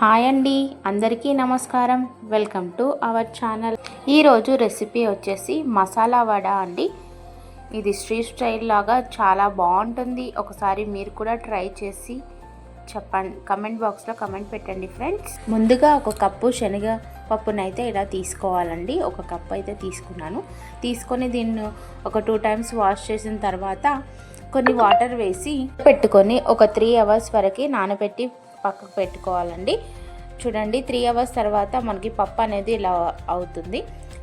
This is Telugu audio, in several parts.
హాయ్ అండి అందరికీ నమస్కారం. Welcome to our channel. ఈరోజు రెసిపీ వచ్చేసి మసాలా వడ అండి. ఇది స్ట్రీట్ స్టైల్ లాగా చాలా బాగుంటుంది. ఒకసారి మీరు కూడా ట్రై చేసి చెప్పండి. కమెంట్ బాక్స్లో కమెంట్ పెట్టండి ఫ్రెండ్స్. ముందుగా ఒక కప్పు శనగ పప్పునైతే ఇలా తీసుకోవాలండి. ఒక కప్పు అయితే తీసుకున్నాను. తీసుకొని దీన్ని ఒక టూ టైమ్స్ వాష్ చేసిన తర్వాత కొన్ని వాటర్ వేసి పెట్టుకొని ఒక త్రీ అవర్స్ వరకు నానబెట్టి పక్కకు పెట్టుకోవాలండి. చూడండి త్రీ అవర్స్ తర్వాత మనకి పప్పు అనేది ఇలా అవుతుంది.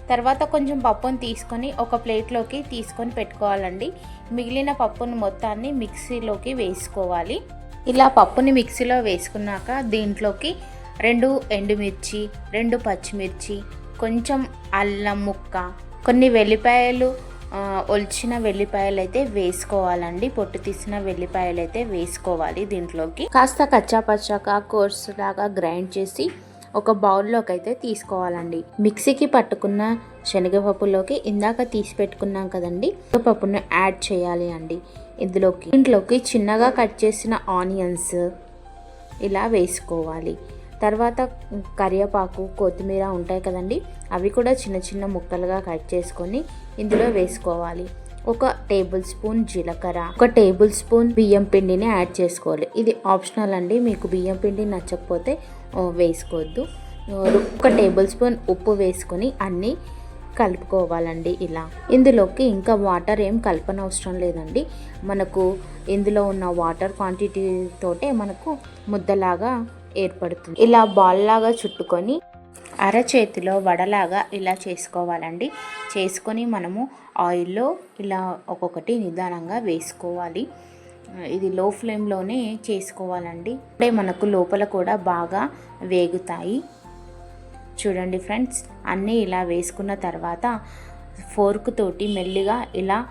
తర్వాత కొంచెం పప్పును తీసుకొని ఒక ప్లేట్లోకి తీసుకొని పెట్టుకోవాలండి. మిగిలిన పప్పును మొత్తాన్ని మిక్సీలోకి వేసుకోవాలి. ఇలా పప్పుని మిక్సీలో వేసుకున్నాక దీంట్లోకి రెండు ఎండుమిర్చి రెండు పచ్చిమిర్చి కొంచెం అల్లం ముక్క కొన్ని వెల్లిపాయలు ఒలిచిన వెల్లిపాయలు అయితే వేసుకోవాలండి. పొట్టు తీసిన వెల్లిపాయలు అయితే వేసుకోవాలి దీంట్లోకి. కాస్త కచ్చాపచ్చాగా కోర్స్ లాగా గ్రైండ్ చేసి ఒక బౌల్లోకి అయితే తీసుకోవాలండి. మిక్సీకి పట్టుకున్న శనగపప్పులోకి ఇందాక తీసి పెట్టుకున్నాం కదండి పప్పును యాడ్ చేయాలి అండి ఇందులోకి. ఇంట్లోకి చిన్నగా కట్ చేసిన ఆనియన్స్ ఇలా వేసుకోవాలి. తర్వాత కరివేపాకు కొత్తిమీర ఉంటాయి కదండి అవి కూడా చిన్న చిన్న ముక్కలుగా కట్ చేసుకొని ఇందులో వేసుకోవాలి. ఒక టేబుల్ స్పూన్ జీలకర్ర ఒక టేబుల్ స్పూన్ బియ్యం పిండిని యాడ్ చేసుకోవాలి. ఇది ఆప్షనల్ అండి మీకు బియ్యం పిండి నచ్చకపోతే వేసుకోవద్దు. ఒక టేబుల్ స్పూన్ ఉప్పు వేసుకొని అన్నీ కలుపుకోవాలండి ఇలా. ఇందులోకి ఇంకా వాటర్ ఏం కలపనవసరం లేదండి. మనకు ఇందులో ఉన్న వాటర్ క్వాంటిటీ తోటే మనకు ముద్దలాగా ఏర్పడుతుంది. ఇలా బాల్ లాగా చుట్టుకొని అరచేతిలో వడలాగా ఇలా చేసుకోవాలండి. చేసుకొని మనము ఆయిల్లో ఇలా ఒక్కొక్కటి నిదానంగా వేసుకోవాలి. ఇది లో ఫ్లేమ్లోనే చేసుకోవాలండి. అంటే మనకు లోపల కూడా బాగా వేగుతాయి. చూడండి ఫ్రెండ్స్ అన్నీ ఇలా వేసుకున్న తర్వాత ఫోర్క్ తోటి మెల్లిగా ఇలా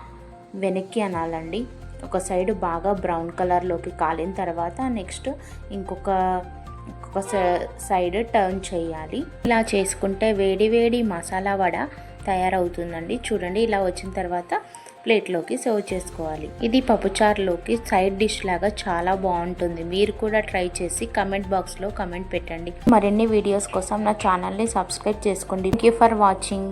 వెనక్కి అనాలండి. ఒక సైడ్ బాగా బ్రౌన్ కలర్లోకి కాలిన తర్వాత నెక్స్ట్ ఇంకొక ఒక సైడ్ టర్న్ చేయాలి. ఇలా చేసుకుంటే వేడి వేడి మసాలా వడ తయారవుతుందండి. చూడండి ఇలా వచ్చిన తర్వాత ప్లేట్లోకి సర్వ్ చేసుకోవాలి. ఇది పప్పుచారులోకి సైడ్ డిష్ లాగా చాలా బాగుంటుంది. మీరు కూడా ట్రై చేసి కమెంట్ బాక్స్లో కమెంట్ పెట్టండి. మరిన్ని వీడియోస్ కోసం నా ఛానల్ని సబ్స్క్రైబ్ చేసుకోండి. Thank you for watching